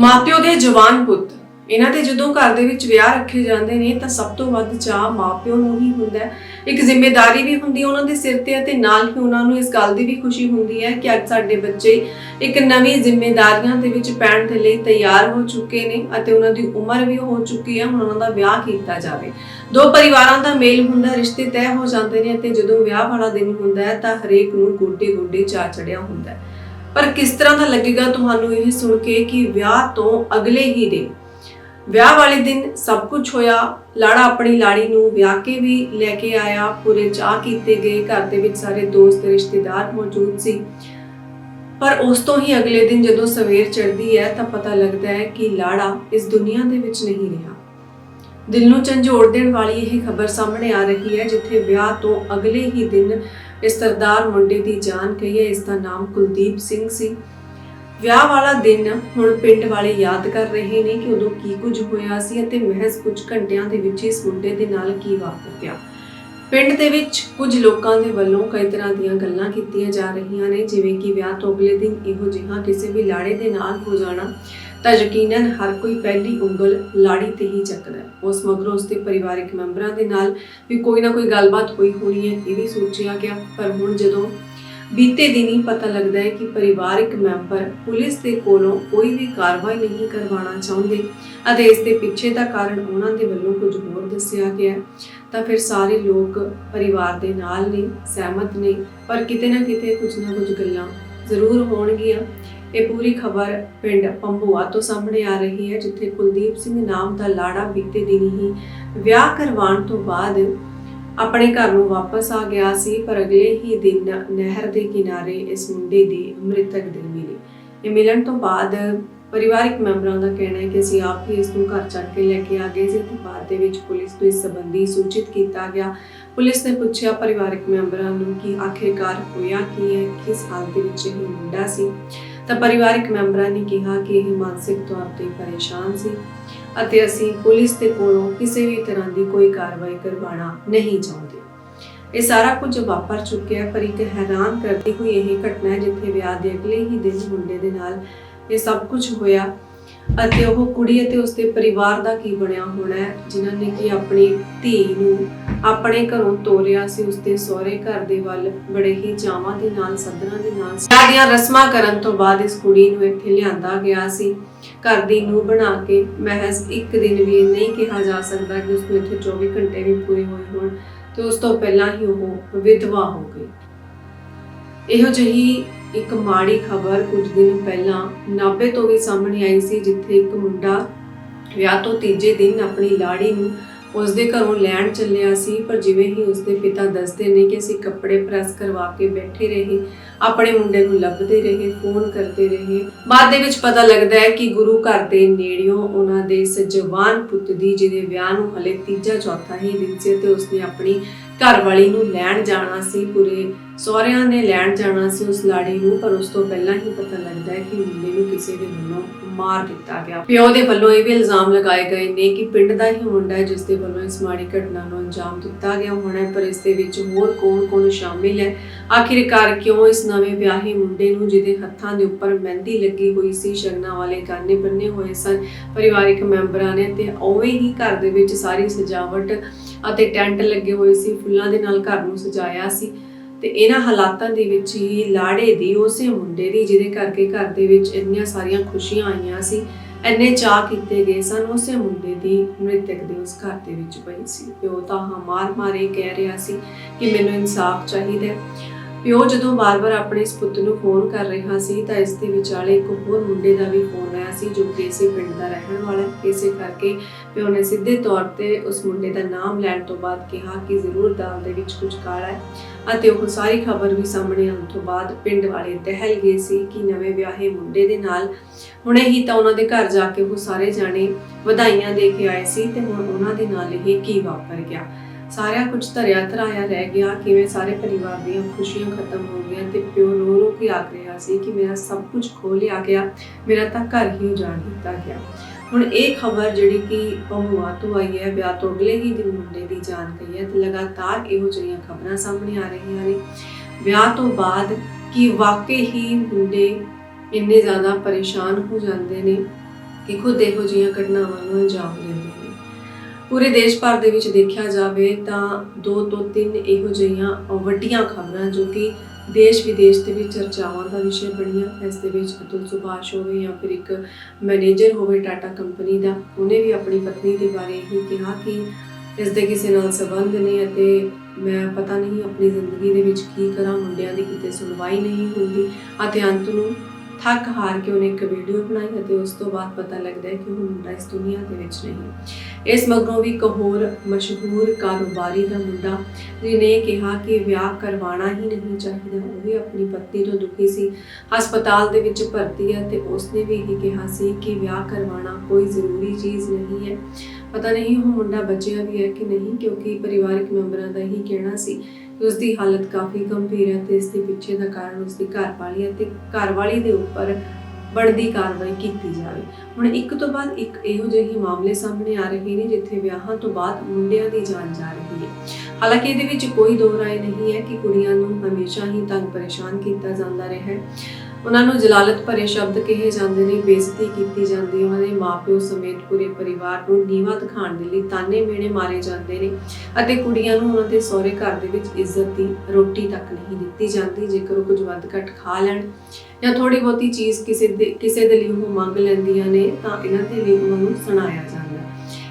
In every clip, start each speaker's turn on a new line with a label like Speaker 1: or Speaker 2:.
Speaker 1: ਮਾਪਿਓ ਦੇ ਜਵਾਨ ਪੁੱਤ। ਇਹਨਾਂ ਦੇ ਜਦੋਂ ਘਰ ਦੇ ਵਿੱਚ ਵਿਆਹ ਰੱਖੇ ਜਾਂਦੇ ਨੇ, ਤਾਂ ਸਭ ਤੋਂ ਵੱਧ ਚਾਹ ਮਾਪਿਓ ਨੂੰ ਹੀ ਹੁੰਦਾ ਹੈ। ਇੱਕ ਜ਼ਿੰਮੇਵਾਰੀ ਵੀ ਹੁੰਦੀ ਹੈ ਉਹਨਾਂ ਦੇ ਸਿਰ ਤੇ ਅਤੇ ਨਾਲ ਹੀ ਉਹਨਾਂ ਨੂੰ ਇਸ ਗੱਲ ਦੀ ਵੀ ਖੁਸ਼ੀ ਹੁੰਦੀ ਹੈ ਕਿ ਅੱਜ ਸਾਡੇ ਬੱਚੇ ਇੱਕ ਨਵੀਂ ਜ਼ਿੰਮੇਵਾਰੀਆਂ ਦੇ ਵਿੱਚ ਪੈਣ ਦੇ ਲਈ ਤਿਆਰ ਹੋ ਚੁੱਕੇ ਨੇ ਅਤੇ ਉਹਨਾਂ ਦੀ ਉਮਰ ਵੀ ਹੋ ਚੁੱਕੀ ਹੈ, ਹੁਣ ਉਹਨਾਂ ਦਾ ਵਿਆਹ ਕੀਤਾ ਜਾਵੇ। ਦੋ ਪਰਿਵਾਰਾਂ ਦਾ ਮੇਲ ਹੁੰਦਾ, ਰਿਸ਼ਤੇ ਤੈਅ ਹੋ ਜਾਂਦੇ ਨੇ ਅਤੇ ਜਦੋਂ ਵਿਆਹ ਵਾਲਾ ਦਿਨ ਹੁੰਦਾ ਹੈ, ਤਾਂ ਹਰੇਕ ਨੂੰ ਗੋਡੇ ਗੋਡੇ ਚਾ ਚੜਿਆ ਹੁੰਦਾ ਹੈ। ਪਰ ਕਿਸ ਤਰ੍ਹਾਂ ਦਾ ਲੱਗੇਗਾ ਤੁਹਾਨੂੰ ਇਹ ਸੁਣ ਕੇ ਕਿ ਵਿਆਹ ਤੋਂ ਅਗਲੇ ਹੀ ਦਿਨ? ਵਿਆਹ ਵਾਲੇ ਦਿਨ ਸਭ ਕੁਝ ਹੋਇਆ, ਲਾੜਾ ਆਪਣੀ ਲਾੜੀ ਨੂੰ ਵਿਆਹ ਕੇ ਵੀ ਲੈ ਕੇ ਆਇਆ, ਪੂਰੇ ਚਾਹ ਕੀਤੇ ਗਏ, ਘਰ ਦੇ ਵਿੱਚ ਸਾਰੇ ਦੋਸਤ, ਰਿਸ਼ਤੇਦਾਰ ਮੌਜੂਦ ਸੀ। ਪਰ ਉਸ ਤੋਂ ਹੀ ਅਗਲੇ ਦਿਨ ਜਦੋਂ ਸਵੇਰ ਚੜ੍ਹਦੀ ਹੈ ਤਾਂ ਪਤਾ ਲੱਗਦਾ ਹੈ ਕਿ ਲਾੜਾ ਇਸ ਦੁਨੀਆ ਦੇ ਵਿੱਚ ਨਹੀਂ ਰਿਹਾ। ਦਿਲ ਨੂੰ ਝੰਜੋੜ ਦੇਣ ਵਾਲੀ ਇਹ ਖਬਰ ਸਾਹਮਣੇ ਆ ਰਹੀ ਹੈ, ਜਿੱਥੇ ਵਿਆਹ ਤੋਂ ਅਗਲੇ ਹੀ ਦਿਨ ਇਸ ਸਰਦਾਰ ਮੁੰਡੇ ਦੀ ਜਾਨ ਗਈ ਇਸ ਦਾ ਨਾਮ ਕੁਲਦੀਪ ਸਿੰਘ ਸੀ। ਵਿਆਹ ਵਾਲਾ ਦਿਨ ਹੁਣ ਪਿੰਡ ਵਾਲੇ ਯਾਦ ਕਰ ਰਹੇ ਨੇ ਕਿ ਉਦੋਂ ਕੀ ਕੁਝ ਹੋਇਆ ਸੀ ਅਤੇ ਮਹਿਜ਼ ਕੁਝ ਘੰਟਿਆਂ ਦੇ ਵਿੱਚ ਇਸ ਮੁੰਡੇ ਦੇ ਨਾਲ ਕੀ ਵਾਪਰ ਗਿਆ। ਪਿੰਡ ਦੇ ਵਿੱਚ ਕੁਝ ਲੋਕਾਂ ਦੇ ਵੱਲੋਂ ਕਈ ਤਰ੍ਹਾਂ ਦੀਆਂ ਗੱਲਾਂ ਕੀਤੀਆਂ ਜਾ ਰਹੀਆਂ ਨੇ, ਜਿਵੇਂ ਕਿ ਵਿਆਹ ਤੋਂ ਅਗਲੇ ਦਿਨ ਇਹੋ ਜਿਹਾ ਕਿਸੇ ਵੀ ਲਾੜੇ ਦੇ ਨਾਲ ਹੋ ਜਾਣਾ। ਤਾਂ ਯਕੀਨਨ ਹਰ ਕੋਈ ਪਹਿਲੀ ਉਂਗਲ ਲਾੜੀ ਤੇ ਹੀ ਚੱਕਦਾ ਹੈ। ਉਸ ਮਗਰੋਂ ਉਸ ਦੇ ਪਰਿਵਾਰਕ ਮੈਂਬਰਾਂ ਦੇ ਨਾਲ ਵੀ ਕੋਈ ਨਾ ਕੋਈ ਗੱਲਬਾਤ ਹੋਈ ਹੋਣੀ ਹੈ, ਇਹ ਵੀ ਸੋਚਿਆ ਗਿਆ ਪਰ ਹੁਣ ਜਦੋਂ ਬੀਤੇ ਦਿਨ ਹੀ ਪਤਾ ਲੱਗਦਾ ਹੈ ਕਿ ਪਰਿਵਾਰਕ ਮੈਂਬਰ ਪੁਲਿਸ ਦੇ ਕੋਲੋਂ ਕੋਈ ਵੀ ਕਾਰਵਾਈ ਨਹੀਂ ਕਰਵਾਉਣਾ ਚਾਹੁੰਦੇ ਅਤੇ ਇਸ ਦੇ ਪਿੱਛੇ ਦਾ ਕਾਰਨ ਉਹਨਾਂ ਦੇ ਵੱਲੋਂ ਕੁਝ ਹੋਰ ਦੱਸਿਆ ਗਿਆ ਤਾਂ ਫਿਰ ਸਾਰੇ ਲੋਕ ਪਰਿਵਾਰ ਦੇ ਨਾਲ ਨੇ, ਸਹਿਮਤ ਨੇ, ਪਰ ਕਿਤੇ ਨਾ ਕਿਤੇ ਕੁਝ ਨਾ ਕੁਝ ਗੱਲਾਂ ਜ਼ਰੂਰ ਹੋਣਗੀਆਂ ਇਹ ਪੂਰੀ ਖਬਰ ਪਿੰਡ ਪੰਬੂਆ ਤੋਂ ਸਾਹਮਣੇ ਆ ਰਹੀ ਹੈ, ਜਿੱਥੇ ਕੁਲਦੀਪ ਸਿੰਘ ਨਾਮ ਦਾ ਲਾੜਾ ਬੀਤੇ ਦਿਨ ਹੀ ਵਿਆਹ ਕਰਵਾਉਣ ਤੋਂ ਬਾਅਦ ਆਪਣੇ ਘਰ ਨੂੰ ਵਾਪਸ ਆ ਗਿਆ ਸੀ, ਪਰ ਅਗਲੇ ਹੀ ਦਿਨ ਨਹਿਰ ਦੇ ਕਿਨਾਰੇ ਇਸ ਮੁੰਡੇ ਦੀ ਮ੍ਰਿਤਕ ਦੇਹ ਮਿਲੀ। ਇਹ ਮਿਲਣ ਤੋਂ ਬਾਅਦ ਪਰਿਵਾਰਕ ਮੈਂਬਰਾਂ ਦਾ ਕਹਿਣਾ ਹੈ ਕਿ ਅਸੀਂ ਆਪ ਹੀ ਇਸ ਨੂੰ ਘਰ ਚੱਕ ਕੇ ਲੈ ਕੇ ਆ ਗਏ ਸੀ ਤੇ ਬਾਅਦ ਦੇ ਵਿੱਚ ਪੁਲਿਸ ਨੂੰ ਇਸ ਸੰਬੰਧੀ ਸੂਚਿਤ ਕੀਤਾ ਗਿਆ। ਪੁਲਿਸ ਨੇ ਪੁੱਛਿਆ ਪਰਿਵਾਰਕ ਮੈਂਬਰਾਂ ਨੂੰ ਕਿ ਆਖਿਰਕਾਰ ਹੋਇਆ ਕੀ ਹੈ, ਕਿਸ ਹਾਲਤ ਦੇ ਵਿੱਚ ਇਹ ਮੁੰਡਾ ਸੀ? ਤਾਂ ਪਰਿਵਾਰਕ ਮੈਂਬਰਾਂ ਨੇ ਕਿਹਾ ਕਿ ਇਹ ਮਾਨਸਿਕ ਤੌਰ ਤੇ ਪਰੇਸ਼ਾਨ ਸੀ ਅਤੇ ਅਸੀਂ ਪੁਲਿਸ ਦੇ ਕੋਲੋਂ ਕਿਸੇ ਵੀ ਤਰ੍ਹਾਂ ਦੀ ਕੋਈ ਕਾਰਵਾਈ ਕਰਵਾਉਣਾ ਨਹੀਂ ਚਾਹੁੰਦੇ। ਇਹ ਸਾਰਾ ਕੁਝ ਵਾਪਰ ਚੁੱਕਿਆ, ਪਰ ਇੱਕ ਹੈਰਾਨ ਕਰਦੀ ਹੋਈ ਇਹ ਘਟਨਾ ਹੈ ਜਿੱਥੇ ਵਿਆਹ ਦੇ ਅਗਲੇ ਹੀ ਦਿਨ ਮੁੰਡੇ ਦੇ ਨਾਲ ਇਹ ਸਭ ਕੁਝ ਹੋਇਆ। ਅਤੇ ਉਹ ਕੁੜੀ ਅਤੇ ਉਸਦੇ ਪਰਿਵਾਰ ਦਾ ਕੀ ਬਣਿਆ ਹੋਣਾ ਹੈ? ਜਿਨ੍ਹਾਂ ਨੇ ਕਿ ਆਪਣੀ ਧੀ ਨੂੰ ਆਪਣੇ ਘਰੋਂ ਤੋਰਿਆ ਸੀ, ਉਸਦੇ ਸਹੁਰੇ ਘਰ ਦੇ ਵੱਲ ਬੜੇ ਹੀ ਚਾਵਾਂ ਦੇ ਨਾਲ ਸੱਧਰਾਂ ਦੇ ਨਾਲ। ਵਿਆਹ ਰਸਮਾਂ ਕਰਨ ਤੋਂ ਬਾਅਦ ਇਸ ਕੁੜੀ ਨੂੰ ਇੱਥੇ ਲਿਆਂਦਾ ਗਿਆ ਸੀ। ਘਰ ਦੀ ਨੂੰ ਬਣਾ ਕੇ ਮਹਿਜ਼ ਇੱਕ ਦਿਨ ਵੀ ਇਹ ਨਹੀਂ ਕਿਹਾ ਜਾ ਸਕਦਾ ਕਿ ਉਸ ਨੂੰ ਇੱਥੇ 24 ਘੰਟੇ ਵੀ ਪੂਰੇ ਹੋਏ ਹੋਣ। ਤੇ ਉਸ ਤੋਂ ਪਹਿਲਾਂ ਹੀ ਉਹ ਵਿਧਵਾ ਹੋ ਗਈ। ਇਹੋ ਜਿਹੀ ਇੱਕ ਮਾੜੀ ਖਬਰ ਕੁਝ ਦਿਨ ਪਹਿਲਾਂ ਨਾਭੇ ਤੋਂ ਵੀ ਸਾਹਮਣੇ ਆਈ ਸੀ, ਜਿੱਥੇ ਇੱਕ ਮੁੰਡਾ ਵਿਆਹ ਤੋਂ ਤੀਜੇ ਦਿਨ ਆਪਣੀ ਲਾੜੀ ਨੂੰ ਉਸ ਦੇ ਘਰੋਂ ਲੈਣ ਚੱਲਿਆ ਸੀ, ਪਰ ਜਿਵੇਂ ਹੀ ਉਸ ਦੇ ਪਿਤਾ ਦੱਸਦੇ ਨੇ ਕਿ ਅਸੀਂ ਕੱਪੜੇ ਪ੍ਰੈਸ ਕਰਵਾ ਕੇ ਬੈਠੇ ਰਹੇ, ਆਪਣੇ ਮੁੰਡੇ ਨੂੰ ਲੱਭਦੇ ਰਹੇ, ਫੋਨ ਕਰਦੇ ਰਹੇ, ਬਾਅਦ ਦੇ ਵਿੱਚ ਪਤਾ ਲੱਗਦਾ ਹੈ ਕਿ ਗੁਰੂ ਘਰ ਦੇ ਨੇੜਿਓਂ ਉਹਨਾਂ ਦੇ ਇਸ ਜਵਾਨ ਪੁੱਤ ਦੀ ਜਿਹਦੇ ਵਿਆਹ ਨੂੰ ਹਲੇ ਤੀਜਾ ਚੌਥਾ ਹੀ ਦਿਨ ਸੀ ਤੇ ਉਸਨੇ ਆਪਣੀ ਘਰ ਵਾਲੀ ਨੂੰ ਲੈਣ ਜਾਣਾ ਸੀ ਪੂਰੇ ਸਹੁਰਿਆਂ ਨੇ ਲੈਣ ਜਾਣਾ ਸੀ ਉਸ ਲਾੜੀ ਨੂੰ, ਪਰ ਉਸ ਤੋਂ ਪਹਿਲਾਂ ਹੀ ਪਤਾ ਲੱਗਦਾ ਹੈ ਕਿ ਮੁੰਡੇ ਨੂੰ ਕਿਸੇ ਦੇ ਵੱਲੋਂ ਮਾਰ ਦਿੱਤਾ ਗਿਆ। ਪਿਓ ਦੇ ਵੱਲੋਂ ਇਹ ਵੀ ਇਲਜ਼ਾਮ ਲਗਾਏ ਗਏ ਨੇ ਕਿ ਪਿੰਡ ਦਾ ਹੀ ਮੁੰਡਾ ਹੈ ਜਿਸ ਦੇ ਵੱਲੋਂ ਇਸ ਮਾੜੀ ਘਟਨਾ ਨੂੰ ਅੰਜਾਮ ਦਿੱਤਾ ਗਿਆ ਹੋਣਾ ਪਰ ਇਸ ਦੇ ਵਿੱਚ ਹੋਰ ਕੌਣ-ਕੌਣ ਸ਼ਾਮਿਲ ਹੈ? ਆਖਿਰਕਾਰ ਕਿਉਂ ਇਸ ਨਵੇਂ ਵਿਆਹੇ ਮੁੰਡੇ ਨੂੰ, ਜਿਹਦੇ ਹੱਥਾਂ ਦੇ ਉੱਪਰ ਮਹਿੰਦੀ ਲੱਗੀ ਹੋਈ ਸੀ ਸ਼ਗਨਾਂ ਵਾਲੇ ਗਾਨੇ ਬੰਨੇ ਹੋਏ ਸਨ, ਪਰਿਵਾਰਿਕ ਮੈਂਬਰਾਂ ਨੇ ਤੇ ਉਵੇਂ ਹੀ ਘਰ ਦੇ ਵਿੱਚ ਸਾਰੀ ਸਜਾਵਟ ਅਤੇ ਟੈਂਟ ਲੱਗੇ ਹੋਏ ਸੀ, ਫੁੱਲਾਂ ਦੇ ਨਾਲ ਘਰ ਨੂੰ ਸਜਾਇਆ ਸੀ। ਤੇ ਇਹਨਾਂ ਹਾਲਾਤਾਂ ਦੇ ਵਿੱਚ ਹੀ ਲਾੜੇ ਦੀ, ਉਸੇ ਮੁੰਡੇ ਦੀ, ਜਿਹਦੇ ਕਰਕੇ ਘਰ ਦੇ ਵਿੱਚ ਇੰਨੀਆਂ ਸਾਰੀਆਂ ਖੁਸ਼ੀਆਂ ਆਈਆਂ ਸੀ, ਇੰਨੇ ਚਾਅ ਕੀਤੇ ਗਏ ਸਨ, ਉਸੇ ਮੁੰਡੇ ਦੀ ਮ੍ਰਿਤਕ ਦੇ ਉਸ ਘਰ ਦੇ ਵਿੱਚ ਪਈ ਸੀ। ਪਿਓ ਤਾਂ ਹਾਂ ਮਾਰ ਮਾਰੇ ਕਹਿ ਰਿਹਾ ਸੀ ਕਿ ਮੈਨੂੰ ਇਨਸਾਫ ਚਾਹੀਦਾ ਪਿਓ ਜਦੋਂ ਵਾਰ-ਵਾਰ ਆਪਣੇ ਇਸ ਪੁੱਤ ਨੂੰ ਫੋਨ ਕਰ ਰਿਹਾ ਸੀ ਤਾਂ ਇਸ ਦੇ ਵਿਚਾਲੇ ਇੱਕ ਹੋਰ ਮੁੰਡੇ ਦਾ ਵੀ ਫੋਨ ਆਇਆ ਸੀ ਜੋ ਕਿ ਇਸੇ ਪਿੰਡ ਦਾ ਰਹਿਣ ਵਾਲਾ ਹੈ। ਇਸੇ ਕਰਕੇ ਪਿਓ ਨੇ ਸਿੱਧੇ ਤੌਰ ਤੇ ਉਸ ਮੁੰਡੇ ਦਾ ਨਾਮ ਲੈਣ ਤੋਂ ਬਾਅਦ ਕਿਹਾ ਕਿ ਜ਼ਰੂਰ ਦਾਲ ਦੇ ਵਿੱਚ ਕੁਝ ਕਾਲਾ ਹੈ ਅਤੇ ਉਹ ਸਾਰੀ ਖਬਰ ਵੀ ਸਾਹਮਣੇ ਆਉਣ ਤੋਂ ਬਾਅਦ ਪਿੰਡ ਵਾਲੇ ਦਹਿਲ ਗਏ ਸੀ ਕਿ ਨਵੇਂ ਵਿਆਹੇ ਮੁੰਡੇ ਦੇ ਨਾਲ ਹੁਣੇ ਹੀ ਤਾਂ ਉਹਨਾਂ ਦੇ ਘਰ ਜਾ ਕੇ ਉਹ ਸਾਰੇ ਜਾਣੇ ਵਧਾਈਆਂ ਦੇ ਕੇ ਆਏ ਸੀ ਤੇ ਹੁਣ ਉਹਨਾਂ ਦੇ ਨਾਲ ਇਹ ਕੀ ਵਾਪਰ ਗਿਆ। ਸਾਰਾ ਕੁਝ ਧਰਿਆ ਧਰਾਇਆ ਰਹਿ ਗਿਆ, ਕਿਵੇਂ ਸਾਰੇ ਪਰਿਵਾਰ ਦੀਆਂ ਖੁਸ਼ੀਆਂ ਖਤਮ ਹੋ ਗਈਆਂ ਤੇ ਪਿਓ ਰੋ ਰੋ ਕੇ ਆਖ ਰਿਹਾ ਸੀ ਕਿ ਮੇਰਾ ਸਭ ਕੁਝ ਖੋ ਲਿਆ ਗਿਆ, ਮੇਰਾ ਤਾਂ ਘਰ ਹੀ ਉਜਾੜ ਦਿੱਤਾ ਗਿਆ। ਹੁਣ ਇਹ ਖਬਰ ਜਿਹੜੀ ਕਿ ਪੰਮੂਆ ਤੋਂ ਆਈ ਹੈ, ਵਿਆਹ ਤੋਂ ਅਗਲੇ ਹੀ ਦਿਨ ਮੁੰਡੇ ਦੀ ਜਾਨ ਗਈ ਹੈ ਤੇ ਲਗਾਤਾਰ ਇਹੋ ਜਿਹੀਆਂ ਖਬਰਾਂ ਸਾਹਮਣੇ ਆ ਰਹੀਆਂ ਨੇ। ਵਿਆਹ ਤੋਂ ਬਾਅਦ ਕਿ ਵਾਕਈ ਹੀ ਮੁੰਡੇ ਇੰਨੇ ਜ਼ਿਆਦਾ ਪਰੇਸ਼ਾਨ ਹੋ ਜਾਂਦੇ ਨੇ ਕਿ ਖੁਦ ਇਹੋ ਜਿਹੀਆਂ ਘਟਨਾਵਾਂ ਨੂੰ ਅੰਜਾਮ ਦੇ ਪੂਰੇ ਦੇਸ਼ ਭਰ ਦੇ ਵਿੱਚ ਦੇਖਿਆ ਜਾਵੇ ਤਾਂ ਦੋ ਤੋਂ ਤਿੰਨ ਇਹੋ ਜਿਹੀਆਂ ਵੱਡੀਆਂ ਖਬਰਾਂ ਜੋ ਕਿ ਦੇਸ਼ ਵਿਦੇਸ਼ ਦੇ ਵਿੱਚ ਚਰਚਾਵਾਂ ਦਾ ਵਿਸ਼ੇ ਬਣੀਆਂ, ਇਸ ਦੇ ਵਿੱਚ ਅਤੁਲ ਸੁਭਾਸ਼ ਹੋਵੇ ਜਾਂ ਫਿਰ ਇੱਕ ਮੈਨੇਜਰ ਹੋਵੇ ਟਾਟਾ ਕੰਪਨੀ ਦਾ, ਉਹਨੇ ਵੀ ਆਪਣੀ ਪਤਨੀ ਦੇ ਬਾਰੇ ਹੀ ਕਿਹਾ ਕਿ ਇਸ ਦੇ ਕਿਸੇ ਨਾਲ ਸੰਬੰਧ ਨੇ ਅਤੇ ਮੈਂ ਪਤਾ ਨਹੀਂ ਆਪਣੀ ਜ਼ਿੰਦਗੀ ਦੇ ਵਿੱਚ ਕੀ ਕਰਾਂ, ਮੁੰਡਿਆਂ ਦੀ ਕਿਤੇ ਸੁਣਵਾਈ ਨਹੀਂ ਹੁੰਦੀ ਅਤੇ ਅੰਤ ਨੂੰ ਥੱਕ ਹਾਰ ਕੇ ਉਹਨੇ ਇੱਕ ਵੀਡੀਓ ਬਣਾਈ ਅਤੇ ਉਸ ਤੋਂ ਬਾਅਦ ਪਤਾ ਲੱਗਦਾ ਹੈ ਕਿ ਉਹ ਮੁੰਡਾ ਇਸ ਦੁਨੀਆ ਦੇ ਵਿੱਚ ਨਹੀਂ ਇਸ ਮਗਰੋਂ ਵੀ ਇੱਕ ਹੋਰ ਮਸ਼ਹੂਰ ਕਾਰੋਬਾਰੀ ਦਾ ਮੁੰਡਾ ਜਿਹਨੇ ਕਿਹਾ ਕਿ ਵਿਆਹ ਕਰਵਾਉਣਾ ਹੀ ਨਹੀਂ ਚਾਹੀਦਾ, ਉਹ ਵੀ ਆਪਣੀ ਪਤਨੀ ਤੋਂ ਦੁਖੀ ਸੀ। ਹਸਪਤਾਲ ਦੇ ਵਿੱਚ ਭਰਤੀ ਹੈ ਤੇ ਉਸਨੇ ਵੀ ਇਹ ਕਿਹਾ ਸੀ ਕਿ ਵਿਆਹ ਕਰਵਾਉਣਾ ਕੋਈ ਜ਼ਰੂਰੀ ਚੀਜ਼ ਨਹੀਂ ਹੈ। ਪਤਾ ਨਹੀਂ ਉਹ ਮੁੰਡਾ ਬਚਿਆ ਵੀ ਹੈ ਕਿ ਨਹੀਂ, ਕਿਉਂਕਿ ਪਰਿਵਾਰਕ ਮੈਂਬਰਾਂ ਦਾ ਹੀ ਕਹਿਣਾ ਸੀ ਕਿ ਉਸ ਦੀ ਹਾਲਤ ਕਾਫੀ ਗੰਭੀਰ ਹੈ ਤੇ ਇਸ ਦੇ ਪਿੱਛੇ ਦਾ ਕਾਰਨ ਉਸ ਦੀ ਘਰਵਾਲੀ ਹੈ ਘਰਵਾਲੀ ਦੇ ਉੱਪਰ ਬਣਦੀ ਕਾਰਵਾਈ ਕੀਤੀ ਜਾਵੇ। ਹੁਣ ਇੱਕ ਤੋਂ ਬਾਅਦ ਇੱਕ ਇਹੋ ਜਿਹੇ ਮਾਮਲੇ ਸਾਹਮਣੇ ਆ ਰਹੇ ਨੇ ਜਿੱਥੇ ਵਿਆਹਾਂ ਤੋਂ ਬਾਅਦ ਮੁੰਡਿਆਂ ਦੀ ਜਾਨ ਜਾ ਰਹੀ ਹੈ। ਹਾਲਾਂਕਿ ਇਹਦੇ ਵਿੱਚ ਕੋਈ ਦੋ ਰਾਏ ਨਹੀਂ ਹੈ ਕਿ ਕੁੜੀਆਂ ਨੂੰ ਹਮੇਸ਼ਾ ਹੀ ਤੰਗ ਪਰੇਸ਼ਾਨ ਕੀਤਾ ਜਾਂਦਾ ਰਿਹਾ ਹੈ। ਉਹਨਾਂ ਨੂੰ ਜਲਾਲਤ ਭਰੇ ਸ਼ਬਦ ਕਹੇ ਜਾਂਦੇ ਨੇ, ਬੇਇੱਜ਼ਤੀ ਕੀਤੀ ਜਾਂਦੀ ਉਹਨਾਂ ਦੇ ਮਾਪਿਓ ਸਮੇਤ ਪੂਰੇ ਪਰਿਵਾਰ ਨੂੰ ਨੀਵਾ ਦਿਖਾਉਣ ਦੇ ਲਈ ਤਾਨੇ ਮੇਣੇ ਮਾਰੇ ਜਾਂਦੇ ਨੇ ਅਤੇ ਕੁੜੀਆਂ ਨੂੰ ਉਹਨਾਂ ਦੇ ਸਹੁਰੇ ਘਰ ਦੇ ਵਿੱਚ ਇੱਜ਼ਤ ਦੀ ਰੋਟੀ ਤੱਕ ਨਹੀਂ ਦਿੱਤੀ ਜਾਂਦੀ। ਜੇਕਰ ਉਹ ਕੁਝ ਵੱਧ ਘੱਟ ਖਾ ਲੈਣ ਜਾਂ ਥੋੜੀ ਬਹੁਤੀ ਚੀਜ਼ ਕਿਸੇ ਦੇ ਕਿਸੇ ਦੇ ਲਈ ਉਹ ਮੰਗ ਲੈਂਦੀਆਂ ਨੇ, ਤਾਂ ਇਹਨਾਂ ਦੇ ਲਈ ਉਹਨਾਂ ਨੂੰ ਸੁਣਾਇਆ ਜਾਂਦਾ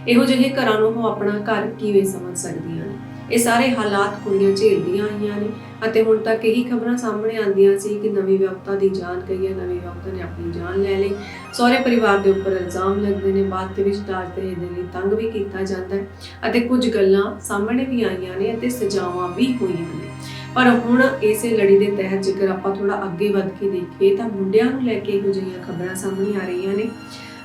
Speaker 1: ਇਹੋ ਜਿਹੇ ਘਰਾਂ ਨੂੰ ਉਹ ਆਪਣਾ ਘਰ ਕਿਵੇਂ ਸਮਝ ਸਕਦੀਆਂ ਨੇ? ਇਹ ਸਾਰੇ ਹਾਲਾਤ ਕੁੜੀਆਂ ਝੇਲਦੀਆਂ ਆਈਆਂ ਨੇ ਅਤੇ ਹੁਣ ਤੱਕ ਇਹੀ ਖਬਰਾਂ ਸਾਹਮਣੇ ਆਉਂਦੀਆਂ ਸੀ ਕਿ ਨਵੀਂ ਵਿਆਹੁਤਾ ਦੀ ਜਾਨ ਗਈ ਹੈ। ਨਵੀਂ ਵਿਆਹੁਤਾ ਨੇ ਆਪਣੀ ਜਾਨ ਲੈ ਲਈ। ਸਹੁਰੇ ਪਰਿਵਾਰ ਦੇ ਉੱਪਰ ਇਲਜ਼ਾਮ ਲੱਗਦੇ ਨੇ। ਬਾਅਦ ਦੇ ਵਿੱਚ ਦਾਜ ਦਹੇਜ ਦੇ ਲਈ ਤੰਗ ਵੀ ਕੀਤਾ ਜਾਂਦਾ ਹੈ ਅਤੇ ਕੁਝ ਗੱਲਾਂ ਸਾਹਮਣੇ ਵੀ ਆਈਆਂ ਨੇ ਅਤੇ ਸਜ਼ਾਵਾਂ ਵੀ ਹੋਈਆਂ ਨੇ। ਪਰ ਹੁਣ ਇਸੇ ਲੜੀ ਦੇ ਤਹਿਤ ਜੇਕਰ ਆਪਾਂ ਥੋੜਾ ਅੱਗੇ ਵੱਧ ਕੇ ਦੇਖੀਏ ਤਾਂ ਮੁੰਡਿਆਂ ਨੂੰ ਲੈ ਕੇ ਇਹੋ ਜਿਹੀਆਂ ਖਬਰਾਂ ਸਾਹਮਣੇ ਆ ਰਹੀਆਂ ਨੇ।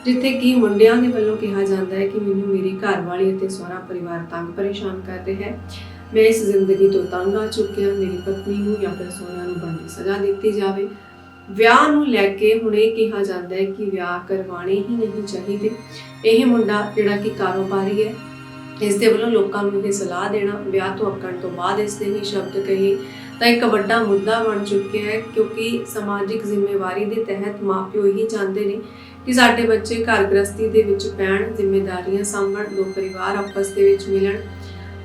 Speaker 1: ਜਿੱਥੇ ਕਿ ਮੁੰਡਿਆਂ ਦੇ ਵੱਲੋਂ ਕਿਹਾ ਜਾਂਦਾ ਹੈ ਕਿ ਮੈਨੂੰ ਮੇਰੀ ਘਰਵਾਲੀ ਅਤੇ ਸਹੁਰਾ ਪਰਿਵਾਰ ਤੰਗ ਪਰੇਸ਼ਾਨ ਕਰ ਰਿਹਾ ਹੈ। ਮੈਂ ਇਸ ਜ਼ਿੰਦਗੀ ਤੋਂ ਤੰਗ ਆ ਚੁੱਕਿਆ, ਮੇਰੀ ਪਤਨੀ ਨੂੰ ਜਾਂ ਫਿਰ ਸਹੁਰਿਆਂ ਨੂੰ ਬਣਦੀ ਸਜ਼ਾ ਦਿੱਤੀ ਜਾਵੇ। ਵਿਆਹ ਨੂੰ ਲੈ ਕੇ ਹੁਣ ਇਹ ਕਿਹਾ ਜਾਂਦਾ ਹੈ ਕਿ ਵਿਆਹ ਕਰਵਾਣੇ ਹੀ ਨਹੀਂ ਚਾਹੀਦੇ। ਇਹ ਮੁੰਡਾ ਜਿਹੜਾ ਕਿ ਕਾਰੋਬਾਰੀ ਹੈ, ਇਸ ਦੇ ਵੱਲੋਂ ਲੋਕਾਂ ਨੂੰ ਇਹ ਸਲਾਹ ਦੇਣਾ, ਵਿਆਹ ਤੋਂ ਅੱਕਣ ਤੋਂ ਬਾਅਦ ਇਸ ਦੇ ਹੀ ਸ਼ਬਦ ਕਹੇ। ਤਾਂ ਇੱਕ ਵੱਡਾ ਮੁੱਦਾ ਬਣ ਚੁੱਕਿਆ ਹੈ ਕਿਉਂਕਿ ਸਮਾਜਿਕ ਜ਼ਿੰਮੇਵਾਰੀ ਦੇ ਤਹਿਤ ਮਾਪਿਓ ਹੀ ਚਾਹੁੰਦੇ ਨੇ। ਕਿ ਸਾਡੇ ਬੱਚੇ ਘਰ ਗ੍ਰਸਤੀ ਦੇ ਵਿੱਚ ਪੈਣ ਜ਼ਿੰਮੇਵਾਰੀਆਂ ਸਾਂਭਣ, ਦੋ ਪਰਿਵਾਰ ਆਪਸ ਦੇ ਵਿੱਚ ਮਿਲਣ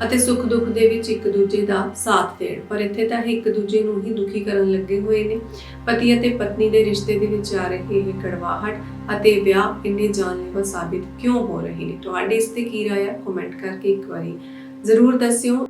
Speaker 1: ਅਤੇ ਸੁੱਖ ਦੁੱਖ ਦੇ ਵਿੱਚ ਇੱਕ ਦੂਜੇ ਦਾ ਸਾਥ ਦੇਣ। ਪਰ ਇੱਥੇ ਤਾਂ ਇਹ ਇੱਕ ਦੂਜੇ ਨੂੰ ਹੀ ਦੁਖੀ ਕਰਨ ਲੱਗੇ ਹੋਏ ਨੇ। ਪਤੀ ਅਤੇ ਪਤਨੀ ਦੇ ਰਿਸ਼ਤੇ ਦੇ ਵਿੱਚ ਆ ਰਹੀ ਇਹ ਕੜਵਾਹਟ ਅਤੇ ਵਿਆਹ ਇੰਨੇ ਜਾਨਲੇਵਾ ਸਾਬਿਤ ਕਿਉਂ ਹੋ ਰਹੇ ਨੇ? ਤੁਹਾਡੇ ਇਸ ਤੇ ਕੀ ਰਾਏ ਹੈ ਕਮੈਂਟ ਕਰਕੇ ਇੱਕ ਵਾਰੀ ਜ਼ਰੂਰ ਦੱਸਿਓ।